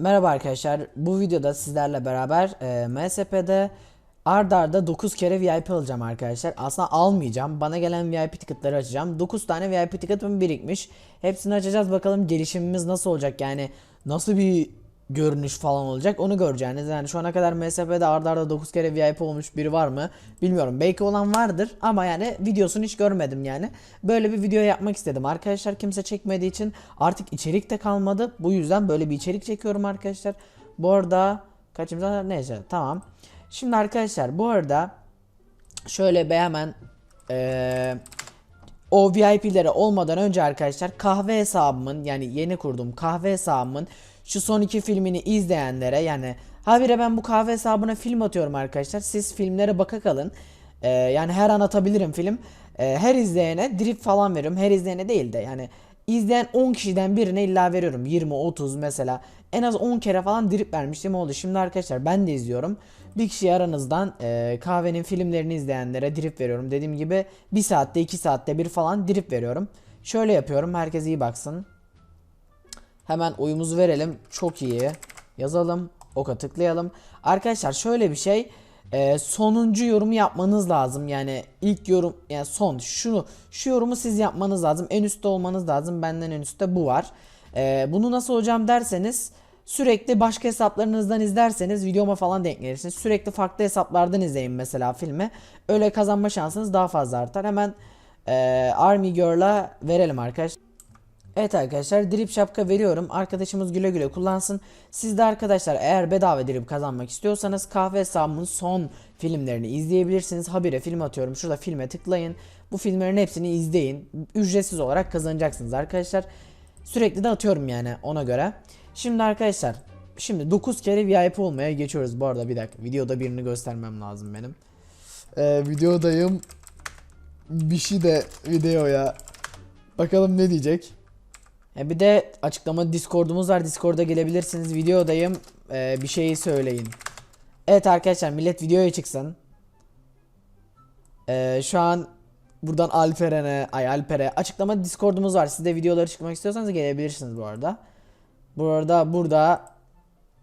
Merhaba arkadaşlar. Bu videoda sizlerle beraber e, MSP'de ard arda 9 kere VIP alacağım arkadaşlar. Aslında almayacağım. Bana gelen VIP ticket'ları açacağım. 9 tane VIP ticket'ım birikmiş. Hepsini açacağız bakalım gelişimimiz nasıl olacak yani nasıl bir görünüş falan olacak onu göreceğiniz. Yani şu ana kadar MSP'de ard arda 9 kere VIP olmuş biri var mı bilmiyorum. Belki olan vardır ama yani videosunu hiç görmedim yani. Böyle bir video yapmak istedim. Arkadaşlar kimse çekmediği için artık içerik de kalmadı. Bu yüzden böyle bir içerik çekiyorum arkadaşlar. Bu arada kaçımda neyse tamam. Şimdi arkadaşlar bu arada şöyle bir hemen eee o VIP'lere olmadan önce arkadaşlar kahve hesabımın yani yeni kurduğum kahve hesabımın şu son iki filmini izleyenlere yani habire ben bu kahve hesabına film atıyorum arkadaşlar. Siz filmlere baka kalın. Ee, yani her an atabilirim film. Ee, her izleyene drip falan veriyorum. Her izleyene değil de yani izleyen 10 kişiden birine illa veriyorum. 20 30 mesela. En az 10 kere falan drip vermiştim oldu. Şimdi arkadaşlar ben de izliyorum. Bir kişi aranızdan e, kahvenin filmlerini izleyenlere drip veriyorum. Dediğim gibi 1 saatte 2 saatte bir falan drip veriyorum. Şöyle yapıyorum. Herkes iyi baksın. Hemen oyumuzu verelim. Çok iyi. Yazalım. Oka tıklayalım. Arkadaşlar şöyle bir şey. e, sonuncu yorumu yapmanız lazım. Yani ilk yorum yani son şunu şu yorumu siz yapmanız lazım. En üstte olmanız lazım. Benden en üstte bu var. E, bunu nasıl hocam derseniz sürekli başka hesaplarınızdan izlerseniz videoma falan denk gelirsiniz. Sürekli farklı hesaplardan izleyin mesela filmi. Öyle kazanma şansınız daha fazla artar. Hemen e, Army Girl'a verelim arkadaşlar. Evet arkadaşlar drip şapka veriyorum. Arkadaşımız güle güle kullansın. Siz de arkadaşlar eğer bedava drip kazanmak istiyorsanız kahve hesabımın son filmlerini izleyebilirsiniz. Habire film atıyorum. Şurada filme tıklayın. Bu filmlerin hepsini izleyin. Ücretsiz olarak kazanacaksınız arkadaşlar. Sürekli de atıyorum yani ona göre. Şimdi arkadaşlar şimdi 9 kere VIP olmaya geçiyoruz. Bu arada bir dakika videoda birini göstermem lazım benim. Ee, videodayım. Bir şey de videoya. Bakalım ne diyecek. E bir de açıklama Discord'umuz var. Discord'a gelebilirsiniz. Videodayım. E, bir şeyi söyleyin. Evet arkadaşlar millet videoya çıksın. E, şu an buradan Alperen'e, ay Alper'e açıklama Discord'umuz var. Siz de videoları çıkmak istiyorsanız gelebilirsiniz bu arada. Bu arada burada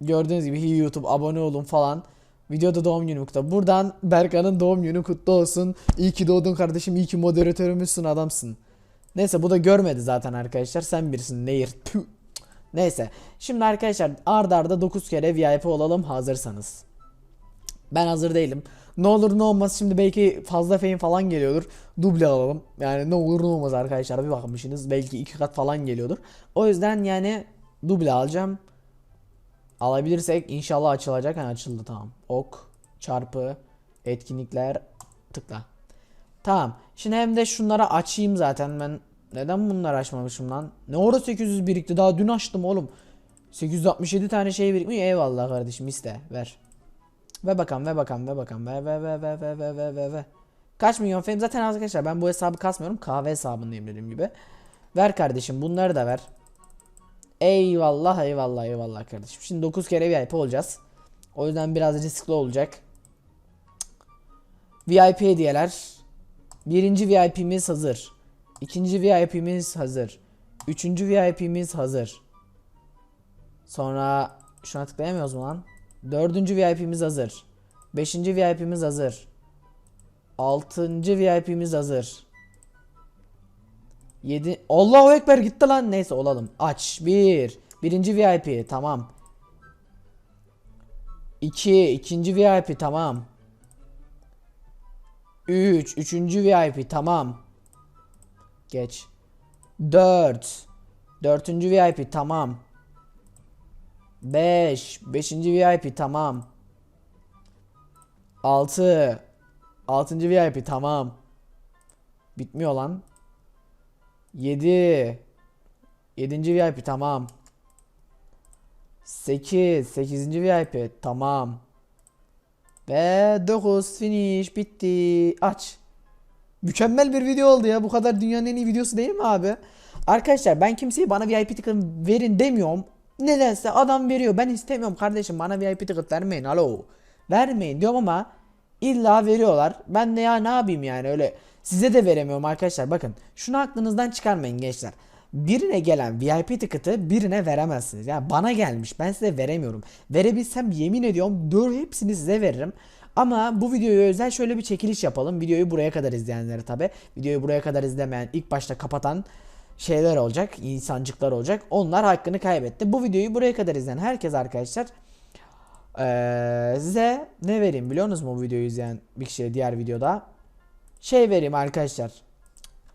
gördüğünüz gibi YouTube abone olun falan. Videoda doğum günü kutlu. Buradan Berkan'ın doğum günü kutlu olsun. İyi ki doğdun kardeşim. İyi ki moderatörümüzsün adamsın. Neyse bu da görmedi zaten arkadaşlar. Sen birisin Nehir. Neyse. Şimdi arkadaşlar ard arda 9 kere VIP olalım hazırsanız. Ben hazır değilim. Ne olur ne olmaz şimdi belki fazla fame falan geliyordur. Duble alalım. Yani ne olur ne olmaz arkadaşlar bir bakmışsınız. Belki iki kat falan geliyordur. O yüzden yani duble alacağım. Alabilirsek inşallah açılacak. Yani açıldı tamam. Ok, çarpı, etkinlikler, tıkla. Tamam. Şimdi hem de şunları açayım zaten ben. Neden bunları açmamışım lan? Ne orada 800 birikti? Daha dün açtım oğlum. 867 tane şey birikmiş. Eyvallah kardeşim iste ver. Ve bakalım ve bakalım ve bakalım ve ve ve ve ve ve ve ve ve. Kaç milyon fame zaten arkadaşlar ben bu hesabı kasmıyorum. Kahve hesabındayım dediğim gibi. Ver kardeşim bunları da ver. Eyvallah eyvallah eyvallah kardeşim. Şimdi 9 kere VIP olacağız. O yüzden biraz riskli olacak. VIP hediyeler. Birinci VIP'miz hazır. İkinci VIP'miz hazır. Üçüncü VIP'miz hazır. Sonra şuna tıklayamıyoruz mu lan? Dördüncü VIP'miz hazır. Beşinci VIP'miz hazır. Altıncı VIP'miz hazır. Yedi... Allahu Ekber gitti lan. Neyse olalım. Aç. Bir. Birinci VIP. Tamam. İki. ikinci VIP. Tamam. 3. Üçüncü VIP tamam. Geç. 4. Dördüncü VIP tamam. 5. Beşinci VIP tamam. 6. Altıncı VIP tamam. Bitmiyor lan. 7. Yedinci VIP tamam. 8. Sekizinci VIP tamam. Ve 9 finish bitti. Aç. Mükemmel bir video oldu ya. Bu kadar dünyanın en iyi videosu değil mi abi? Arkadaşlar ben kimseye bana VIP ticket verin demiyorum. Nedense adam veriyor. Ben istemiyorum kardeşim bana VIP ticket vermeyin. Alo. Vermeyin diyorum ama illa veriyorlar. Ben de ya ne yapayım yani öyle. Size de veremiyorum arkadaşlar. Bakın şunu aklınızdan çıkarmayın gençler. birine gelen VIP ticket'ı birine veremezsiniz. Yani bana gelmiş ben size veremiyorum. Verebilsem yemin ediyorum dur hepsini size veririm. Ama bu videoya özel şöyle bir çekiliş yapalım. Videoyu buraya kadar izleyenlere tabi. Videoyu buraya kadar izlemeyen ilk başta kapatan şeyler olacak. insancıklar olacak. Onlar hakkını kaybetti. Bu videoyu buraya kadar izleyen herkes arkadaşlar ee, size ne vereyim biliyor musunuz mu bu videoyu izleyen bir kişiye diğer videoda? Şey vereyim arkadaşlar.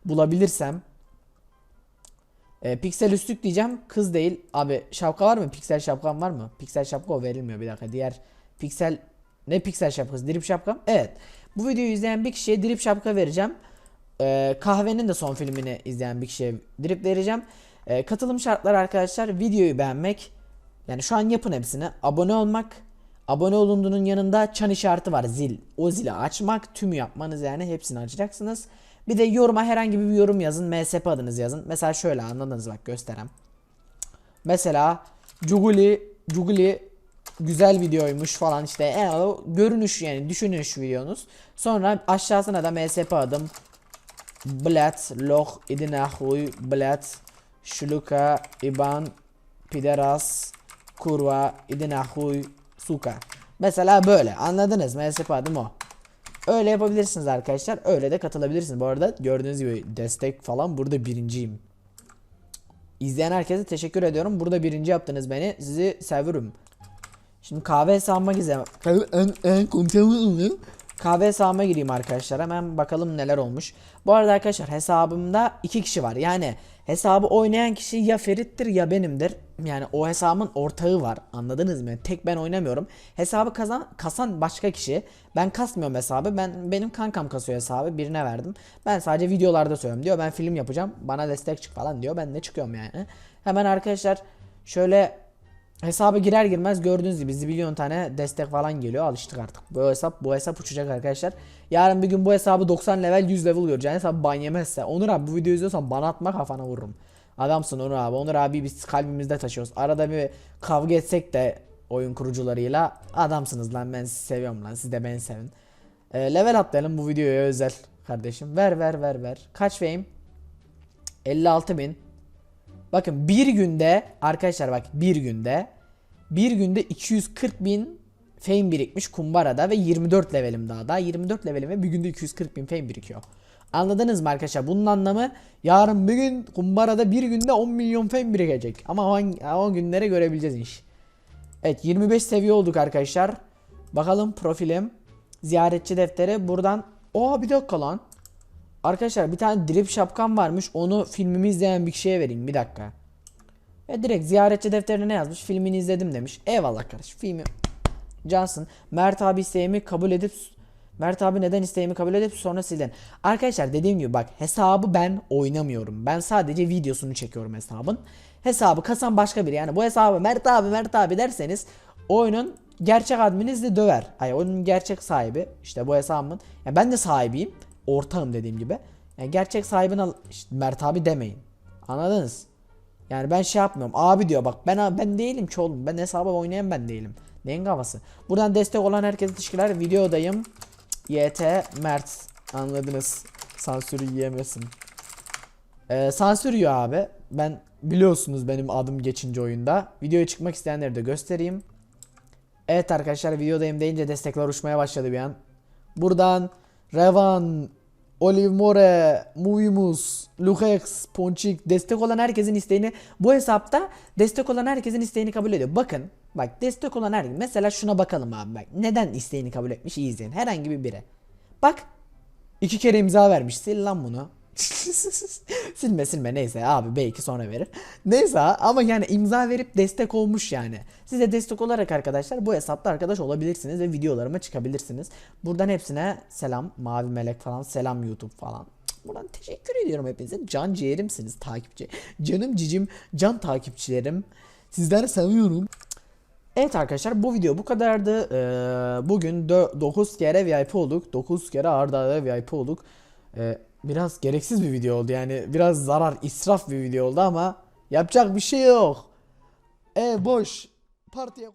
Bulabilirsem e, piksel üstlük diyeceğim. Kız değil. Abi şapka var mı? Piksel şapkan var mı? Piksel şapka o verilmiyor. Bir dakika. Diğer piksel ne piksel şapkası? Drip şapkam? Evet. Bu videoyu izleyen bir kişiye drip şapka vereceğim. E, kahvenin de son filmini izleyen bir kişiye drip vereceğim. E, katılım şartları arkadaşlar videoyu beğenmek. Yani şu an yapın hepsini. Abone olmak. Abone olunduğunun yanında çan işareti var zil. O zili açmak. Tümü yapmanız yani hepsini açacaksınız. Bir de yoruma herhangi bir yorum yazın. MSP adınızı yazın. Mesela şöyle anladınız bak göstereyim. Mesela Cuguli Cuguli güzel videoymuş falan işte e, o görünüş yani düşünüş videonuz. Sonra aşağısına da MSP adım Blat Loh Idinahuy Blat Şuluka İban Pideras Kurva Idinahuy Suka. Mesela böyle anladınız MSP adım o. Öyle yapabilirsiniz arkadaşlar. Öyle de katılabilirsiniz. Bu arada gördüğünüz gibi destek falan burada birinciyim. İzleyen herkese teşekkür ediyorum. Burada birinci yaptınız beni. Sizi seviyorum. Şimdi kahve hesabıma gizem. Kahve hesabıma gireyim arkadaşlar. Hemen bakalım neler olmuş. Bu arada arkadaşlar hesabımda iki kişi var. Yani hesabı oynayan kişi ya Ferit'tir ya benimdir. Yani o hesabın ortağı var. Anladınız mı? Tek ben oynamıyorum. Hesabı kazan, kasan başka kişi. Ben kasmıyorum hesabı. Ben benim kankam kasıyor hesabı. Birine verdim. Ben sadece videolarda söylüyorum diyor. Ben film yapacağım. Bana destek çık falan diyor. Ben de çıkıyorum yani. Hemen arkadaşlar şöyle Hesaba girer girmez gördüğünüz gibi zibilyon tane destek falan geliyor. Alıştık artık. Bu hesap bu hesap uçacak arkadaşlar. Yarın bir gün bu hesabı 90 level 100 level göreceğin hesap ban yemezse. Onur abi bu videoyu izliyorsan bana atma kafana vururum. Adamsın Onur abi. Onur abi biz kalbimizde taşıyoruz. Arada bir kavga etsek de oyun kurucularıyla adamsınız lan ben sizi seviyorum lan. Siz de beni sevin. Ee, level atlayalım bu videoya özel kardeşim. Ver ver ver ver. Kaç fame? 56 bin. Bakın bir günde arkadaşlar bak bir günde bir günde 240 bin fame birikmiş kumbarada ve 24 levelim daha. Daha 24 levelim ve bir günde 240 bin fame birikiyor. Anladınız mı arkadaşlar? Bunun anlamı yarın bir gün kumbarada bir günde 10 milyon fame birikecek. Ama o, o günlere görebileceğiz iş. Evet 25 seviye olduk arkadaşlar. Bakalım profilim. Ziyaretçi defteri buradan. Aa bir dakika lan. Arkadaşlar bir tane drip şapkam varmış. Onu filmimi izleyen bir kişiye vereyim. Bir dakika. E direkt ziyaretçi defterine ne yazmış? Filmini izledim demiş. Eyvallah kardeş. Filmi Cansın. Mert abi isteğimi kabul edip Mert abi neden isteğimi kabul edip sonra silden. Arkadaşlar dediğim gibi bak hesabı ben oynamıyorum. Ben sadece videosunu çekiyorum hesabın. Hesabı kasan başka biri. Yani bu hesabı Mert abi Mert abi derseniz oyunun gerçek adminiz de döver. Hayır oyunun gerçek sahibi. işte bu hesabımın. Yani ben de sahibiyim. Ortağım dediğim gibi. Yani gerçek sahibine işte Mert abi demeyin. Anladınız? Yani ben şey yapmıyorum. Abi diyor bak ben ben değilim ki oğlum. Ben hesabı oynayan ben değilim. Neyin kafası? Buradan destek olan herkese teşekkürler. Videodayım. YT Mert. Anladınız. Sansürü yiyemesin. Ee, sansür yiyor abi. Ben biliyorsunuz benim adım geçince oyunda. Videoya çıkmak isteyenleri de göstereyim. Evet arkadaşlar videodayım deyince destekler uçmaya başladı bir an. Buradan Revan Olive More, Movimus, Lukex, Ponçik destek olan herkesin isteğini bu hesapta destek olan herkesin isteğini kabul ediyor. Bakın bak destek olan herkes mesela şuna bakalım abi bak neden isteğini kabul etmiş iyi izleyin herhangi bir biri. Bak iki kere imza vermiş sil lan bunu. silme silme neyse abi belki sonra verir. Neyse ama yani imza verip destek olmuş yani. Size destek olarak arkadaşlar bu hesapta arkadaş olabilirsiniz ve videolarıma çıkabilirsiniz. Buradan hepsine selam mavi melek falan selam YouTube falan. Buradan teşekkür ediyorum hepinize. Can ciğerimsiniz takipçi. Canım cicim can takipçilerim. Sizleri seviyorum. Evet arkadaşlar bu video bu kadardı. Ee, bugün 9 kere VIP olduk. 9 kere arda arda VIP olduk. Ee, biraz gereksiz bir video oldu yani biraz zarar israf bir video oldu ama yapacak bir şey yok. E boş partiye